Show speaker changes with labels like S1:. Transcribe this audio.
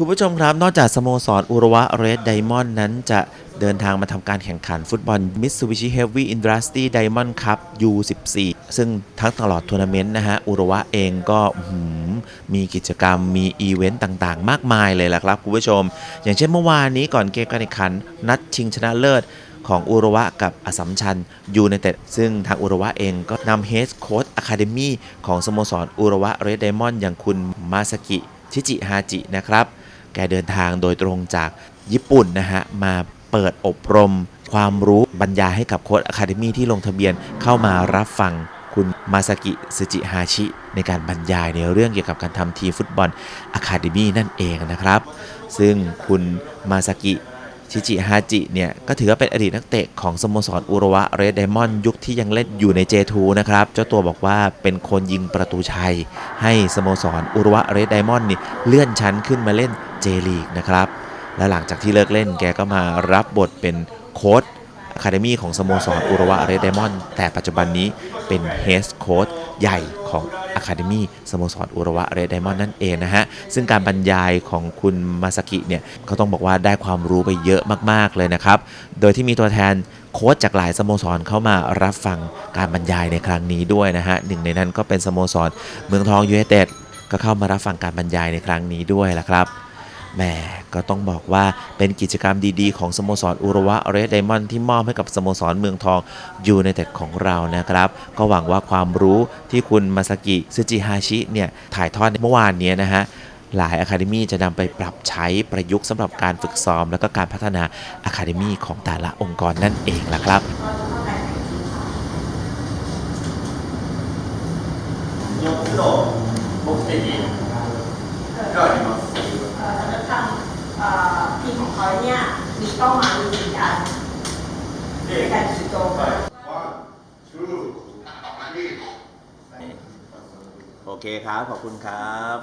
S1: คุณผู้ชมครับ นอกจากสโมสรอุระวะเรดไดมอนด์นั้นจะเดินทางมาทำการแข่งขันฟุตบอล Mitsubishi Heavy Industry Diamond Cup U14 ซึ่งทั้งตลอดทัวร์นาเมนต์นะฮะ อุระวะเองก็มีกิจกรรมมีอีเวนต์ต่างๆ มากมายเลยล่ะครับคุณผู้ชม อย่างเช่นเมื่อวานนี้ก่อนเกมการแข่งขัน นัดชิงชนะเลิศของอุระวะกับอสสัมชัญยูไนเต็ดซึ่งทางอุระวะเองก็นำเฮดโค้ชอะคาเดมี่ของสโมสรอุระวะเรดไดมอนด์อย่างคุณมาสกิชิจิฮาจินะครับ แกเดินทางโดยตรงจากญี่ปุ่นนะฮะ มาเปิดอบรมความรู้บรรยายให้กับโค้ชอะคาเดมี่ที่ลงทะเบียนเข้ามารับฟังคุณมาสกิสจิฮาชิ ในการบรรยายในเรื่องเกี่ยวกับการทำทีมฟุตบอลอะคาเดมี่นั่นเองนะครับ ซึ่งคุณมาสกิ ชิจิฮาจิเนี่ยก็ถือว่าเป็นอดีตนักเตะของสโมสรอุระวะเรดไดมอนด์ยุคที่ยังเล่นอยู่ใน J2 นะครับ เจ้าตัวบอกว่าเป็นคนยิงประตูชัย ให้สโมสรอุระวะเรดไดมอนด์นี่เลื่อนชั้นขึ้นมาเล่นเจลีกนะครับ และหลังจากที่เลิกเล่นแกก็มารับบทเป็นโค้ชอะคาเดมี่ของสโมสรอุระวะเรดไดมอนด์แต่ปัจจุบันนี้เป็นเฮดโค้ชใหญ่ของ อะคาเดมี่สโมสรอุระวะเรดไดมอนด์นั่นเองนะฮะ ซึ่งการบรรยายของคุณมาสกิเนี่ยเขาต้องบอกว่าได้ความรู้ไปเยอะมากๆเลยนะครับ โดยที่มีตัวแทนโค้ชจากหลายสโมสรเข้ามารับฟังการบรรยายในครั้งนี้ด้วยนะฮะหนึ่งในนั้นก็เป็นสโมสรเมืองทองยูเนเต็ดก็เข้ามารับฟังการบรรยายในครั้งนี้ด้วยละครับ แหมก็ต้องบอกว่าเป็นกิจกรรมดีๆ ของสโมสรอุระวะเรดไดมอนด์ที่มอบให้กับสโมสรเมืองทองยูไนเต็ดของเรานะครับ ก็หวังว่าความรู้ที่คุณมาสกิซึจิฮาชิเนี่ยถ่ายทอดเมื่อวานเนี้ยนะฮะ หลายอะคาเดมี่จะนำไปปรับใช้ประยุกต์สำหรับการฝึกซ้อม และก็การพัฒนาอะคาเดมี่ของแต่ละองค์กรนั่นเองล่ะครับ
S2: 4つの目的
S3: อยเนี่ยมีเป้าหมายอยู่สี่อันในการขี
S2: ดตรง
S1: โอเคครับ ขอบคุณครับ